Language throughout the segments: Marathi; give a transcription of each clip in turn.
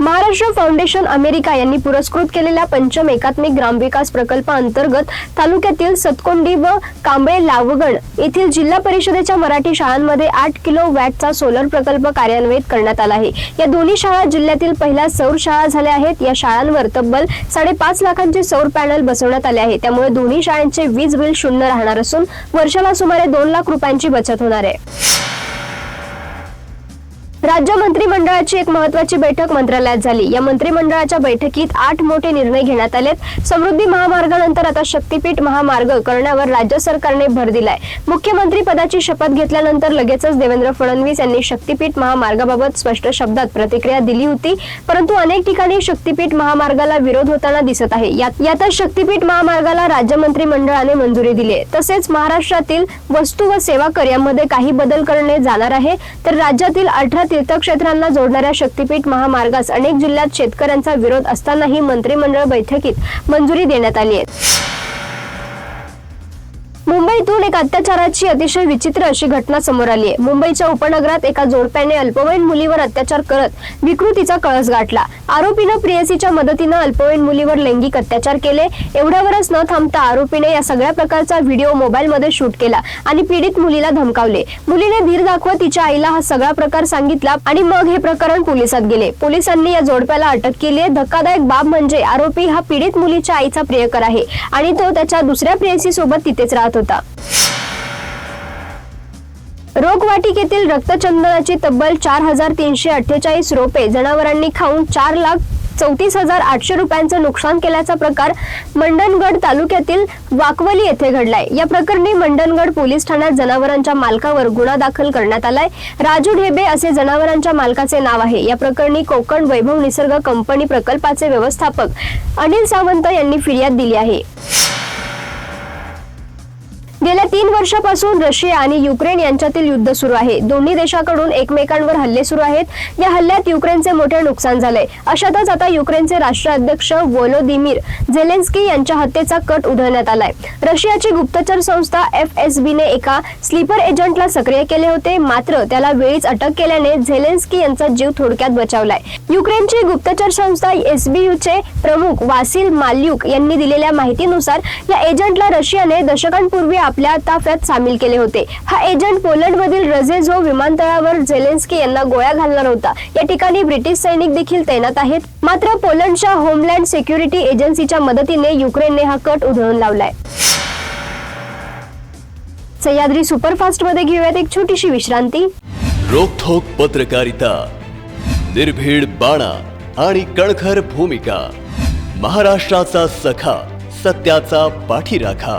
महाराष्ट्र फाउंडेशन अमेरिका यांनी पुरस्कृत केलेल्या पंचम एकात्मिक ग्रामविकास प्रकल्पाअंतर्गत तालुक्यातील सतकोंडी व कांबळे लावगण येथील जिल्हा परिषदेच्या मराठी शाळांमध्ये आठ किलो वॅटचा सोलर प्रकल्प कार्यान्वित करण्यात आला आहे. या दोन्ही शाळा जिल्ह्यातील पहिल्या सौर शाळा झाल्या आहेत. या शाळांवर तब्बल साडेपाच लाखांचे सौर पॅनल बसवण्यात आले आहे. त्यामुळे दोन्ही शाळांचे वीज बिल शून्य राहणार असून वर्षाला सुमारे दोन लाख रुपयांची बचत होणार आहे. राज्य मंत्रिमंडळाची एक महत्वाची बैठक मंत्रालयात झाली. या मंत्रिमंडळाच्या बैठकीत आठ मोठे निर्णय घेण्यात आलेत. समृद्धी महामार्गानंतर आता शक्तीपीठ महामार्ग करण्यावर राज्य सरकारने भर दिलाय. मुख्यमंत्री पदाची शपथ घेतल्यानंतर लगेचच देवेंद्र फडणवीस यांनी शक्तीपीठ महामार्गाबाबत स्पष्ट शब्दात प्रतिक्रिया दिली होती. परंतु अनेक ठिकाणी शक्तीपीठ महामार्गाला विरोध होताना दिसत आहे. यात यातच शक्तीपीठ महामार्गाला राज्य मंत्रिमंडळाने मंजुरी दिली आहे. तसेच महाराष्ट्रातील वस्तू व सेवा कर यामध्ये काही बदल करणे जाणार आहे. तर राज्यातील अठरा तीर्थक्षेत्रांना जोडणाऱ्या शक्तीपीठ महामार्गास अनेक जिल्ह्यात शेतकऱ्यांचा विरोध असतानाही मंत्रिमंडळ बैठकीत मंजुरी देण्यात आली आहे. मुंबईतून एक अत्याचाराची अतिशय विचित्र अशी घटना समोर आली आहे. मुंबईच्या उपनगरात एका जोडप्याने अल्पवयीन मुलीवर अत्याचार करत विकृतीचा कळस गाठला. आरोपीनं प्रेयसीच्या मदतीनं अल्पवयीन मुलीवर लैंगिक अत्याचार केले. एवढ्यावरच न थांबता आरोपीने या सगळ्या प्रकारचा व्हिडिओ मोबाईलमध्ये शूट केला आणि पीडित मुलीला धमकावले. मुलीने धीर दाखवत तिच्या आईला हा सगळा प्रकार सांगितला आणि मग हे प्रकरण पोलिसात गेले. पोलिसांनी या जोडप्याला अटक केली आहे. धक्कादायक बाब म्हणजे आरोपी हा पीडित मुलीच्या आईचा प्रियकर आहे आणि तो त्याच्या दुसऱ्या प्रेयसी सोबत तिथेच राहत होता. रोगवाटिकेतील रक्तचंदनाची तब्बल चार हजार तीनशे अठ्ठेचाळीस रोपे जनावरांनी खाऊन चार लाख चौतीस हजार आठशे रुपयांचं नुकसान केल्याचा प्रकार मंडणगड तालुक्यातील वाकवली येथे घडलाय. या प्रकरणी मंडणगड पोलीस ठाण्यात जनावरांच्या मालकावर गुन्हा दाखल करण्यात आलाय. राजू ढेबे असे जनावरांच्या मालकाचे नाव आहे. या प्रकरणी कोकण वैभव निसर्ग कंपनी प्रकल्पाचे व्यवस्थापक अनिल सावंत यांनी फिर्याद दिली आहे. तीन वर्षापासून रशिया आणि युक्रेन यांच्यातील युद्ध सुरू आहे. दोन्ही देशाकडून एकमेकांवर हल्ले सुरू आहेत. या हल्ल्यात युक्रेनचे मोठे नुकसान झालंय. अशातच आता युक्रेनचे राष्ट्राध्यक्ष वोलोदिमीर झेलेन्स्की यांच्या हत्येचा कट उधळण्यात आलाय. रशियाची गुप्तचर संस्था एफ एस बीने एका स्लीपर एजंटला सक्रिय केले होते. मात्र त्याला वेळीच अटक केल्याने झेलेन्स्की यांचा जीव थोडक्यात बचावलाय. युक्रेनची गुप्तचर संस्था एस बी चे प्रमुख वासिल माल्युक यांनी दिलेल्या माहितीनुसार या एजंटला रशियाने दशकांपूर्वी आपल्या ताफ्यात सामील केले होते. हा एजंट पोलंडमधील रझेझो विमानतळावर झेलेन्स्की यांना गोळ्या घालणार होता. या ठिकाणी ब्रिटिश सैनिक देखील तैनात आहेत. मात्र पोलंडच्या होमलँड सिक्युरिटी एजन्सीच्या मदतीने युक्रेनने हा कट उधळून लावलाय. सह्याद्री सुपरफास्टमध्ये घेऊयात एक छोटीशी विश्रांती. रोखोक पत्रकारिता निर्भीड बाणा आणि कणखर भूमिका महाराष्ट्राचा सखा सत्याचा पाठीराखा.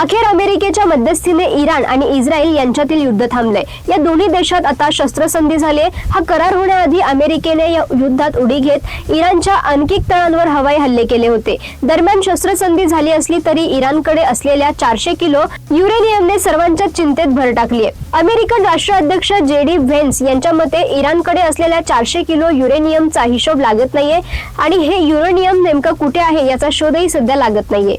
अखेर अमेरिकेच्या मध्यस्थीने इराण आणि इस्रायल यांच्यातील युद्ध थांबले या दोन्ही देशात आता शस्त्रसंधी झाली हा करार होण्याआधी अमेरिकेने या युद्धात उडी घेत इराणच्या आणखी तळांवर हवाई हल्ले केले होते. दरम्यान शस्त्रसंधी झाली असली तरी इराणकडे असलेल्या चारशे किलो युरेनियमने सर्वांच्या चिंतेत भर टाकली आहे अमेरिकन राष्ट्राध्यक्ष जे डी व्हेन्स यांच्या मते इराणकडे असलेल्या चारशे किलो युरेनियमचा हिशोब लागत नाहीये आणि हे युरेनियम नेमकं कुठे आहे याचा शोधही सध्या लागत नाहीये.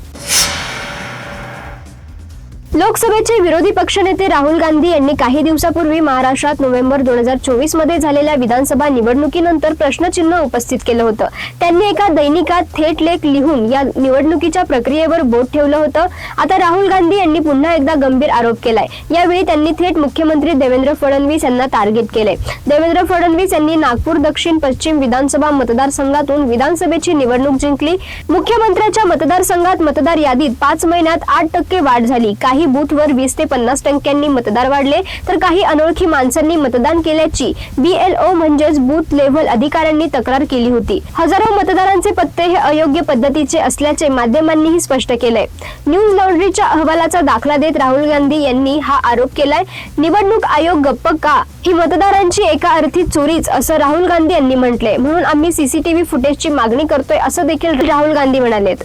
लोकसभेचे विरोधी पक्षनेते राहुल गांधी यांनी काही दिवसापूर्वी महाराष्ट्रात नोव्हेंबर दोन हजार चोवीसमध्ये झालेल्या विधानसभा निवडणुकीनंतर प्रश्नचिन्ह उपस्थित केलं होतं. त्यांनी एका दैनिकात थेट लेख लिहून या निवडणुकीच्या प्रक्रियेवर बोट ठेवलं होतं. आता राहुल गांधी यांनी पुन्हा एकदा गंभीर आरोप केलाय. यावेळी त्यांनी थेट मुख्यमंत्री देवेंद्र फडणवीस यांना टार्गेट केलंय. देवेंद्र फडणवीस यांनी नागपूर दक्षिण पश्चिम विधानसभा मतदारसंघातून विधानसभेची निवडणूक जिंकली. मुख्यमंत्र्यांच्या मतदारसंघात मतदार यादीत पाच महिन्यात आठ टक्के वाढ झाली. काही काही बूथवर वीस ते पन्नास टक्क्यांनी मतदार वाढले तर काही अनोळखी माणसांनी मतदान केल्याची बीएलओ म्हणजेच बूथ लेव्हल अधिकाऱ्यांनी तक्रार केली होती. हजारो मतदारांचे पत्ते हे अयोग्य पद्धतीचे असल्याचे माध्यमांनीही स्पष्ट केलंय. न्यूज लॉन्ड्रीच्या अहवालाचा दाखला देत राहुल गांधी यांनी हा आरोप केलाय निवडणूक आयोग गप्प का? ही मतदारांची एका अर्थी चोरीच असं राहुल गांधी यांनी म्हटलंय. म्हणून आम्ही सीसीटीव्ही फुटेजची मागणी करतोय असं देखील राहुल गांधी म्हणालेत.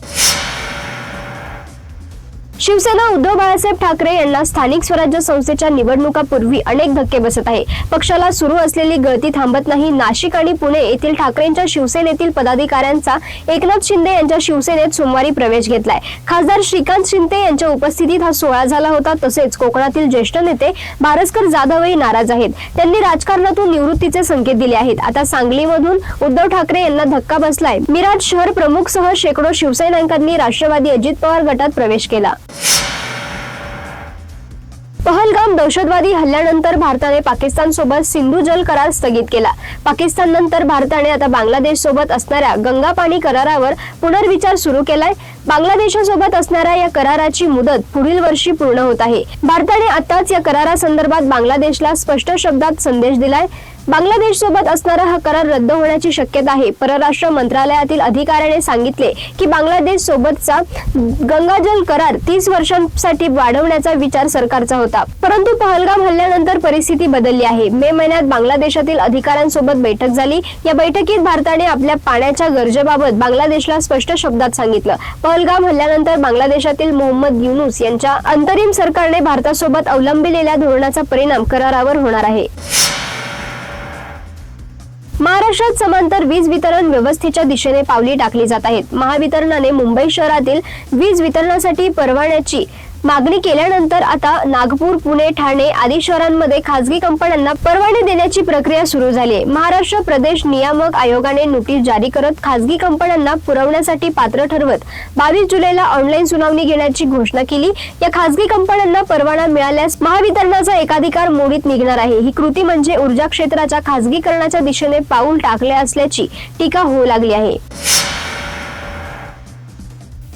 शिवसेना उद्धव बाळासाहेब ठाकरे यांना स्थानिक स्वराज्य संस्थेच्या निवडणुकापूर्वी अनेक धक्के बसत आहे. पक्षाला सुरू असलेली गळती थांबत नाही. नाशिक आणि पुणे येथील ठाकरेंच्या शिवसेनेतील पदाधिकाऱ्यांचा एकनाथ शिंदे यांच्या शिवसेनेत सोमवारी प्रवेश घेतलाय. खासदार श्रीकांत शिंदे यांच्या उपस्थितीत हा सोहळा झाला होता. तसेच कोकणातील ज्येष्ठ नेते भारस्कर जाधवही नाराज आहेत. त्यांनी राजकारणातून निवृत्तीचे संकेत दिले आहेत. आता सांगलीमधून उद्धव ठाकरे यांना धक्का बसलाय. मिराज शहर प्रमुख सह शेकडो शिवसैनिकांनी राष्ट्रवादी अजित पवार गटात प्रवेश केला. पहलगाम दहशतवादी हल्ल्यानंतर भारताने पाकिस्तान सोबत सिंधू जल करार स्थगित केला. पाकिस्तान नंतर भारताने आता बांगलादेश सोबत असणाऱ्या गंगा पाणी करारावर पुनर्विचार सुरू केलाय. बांगलादेशासोबत असणाऱ्या या कराराची मुदत पुढील वर्षी पूर्ण होत आहे. भारताने आताच या करारासंदर्भात बांगलादेशला स्पष्ट शब्दात संदेश दिलाय. बांगलादेश सोबत असणारा हा करार रद्द होण्याची शक्यता आहे. परराष्ट्र मंत्रालयातील अधिकाऱ्याने सांगितले की बांगलादेश सोबतचा गंगाजल करार तीस वर्षांसाठी वाढवण्याचा विचार सरकारचा होता. परंतु पहलगाम हल्ल्यानंतर परिस्थिती बदलली आहे. मे महिन्यात बांगलादेशातील अधिकाऱ्यांसोबत बैठक झाली. या बैठकीत भारताने आपल्या पाण्याच्या गरजेबाबत बांगलादेशला स्पष्ट शब्दात सांगितलं. पहलगाम हल्ल्यानंतर बांगलादेशातील मोहम्मद युनुस यांच्या अंतरिम सरकारने भारतासोबत अवलंबिलेल्या धोरणाचा परिणाम करारावर होणार आहे. महाराष्ट्रात समांतर वीज वितरण व्यवस्थेच्या दिशेने पावली टाकली जात आहेत. महावितरणाने मुंबई शहरातील वीज वितरणासाठी परवान्याची मागणी केल्यानंतर आता नागपूर पुणे ठाणे आदी शहरांमध्ये खासगी कंपन्यांना परवाने देण्याची प्रक्रिया सुरू झाली आहे महाराष्ट्र प्रदेश नियामक आयोगाने नोटीस जारी करत खासगी कंपन्यांना पुरवण्यासाठी पात्र ठरवत बावीस जुलैला ऑनलाईन सुनावणी घेण्याची घोषणा केली. या खासगी कंपन्यांना परवाना मिळाल्यास महावितरणाचा एकाधिकार मोडीत निघणार आहे. ही कृती म्हणजे ऊर्जा क्षेत्राच्या खासगीकरणाच्या दिशेने पाऊल टाकले असल्याची टीका होऊ लागली आहे.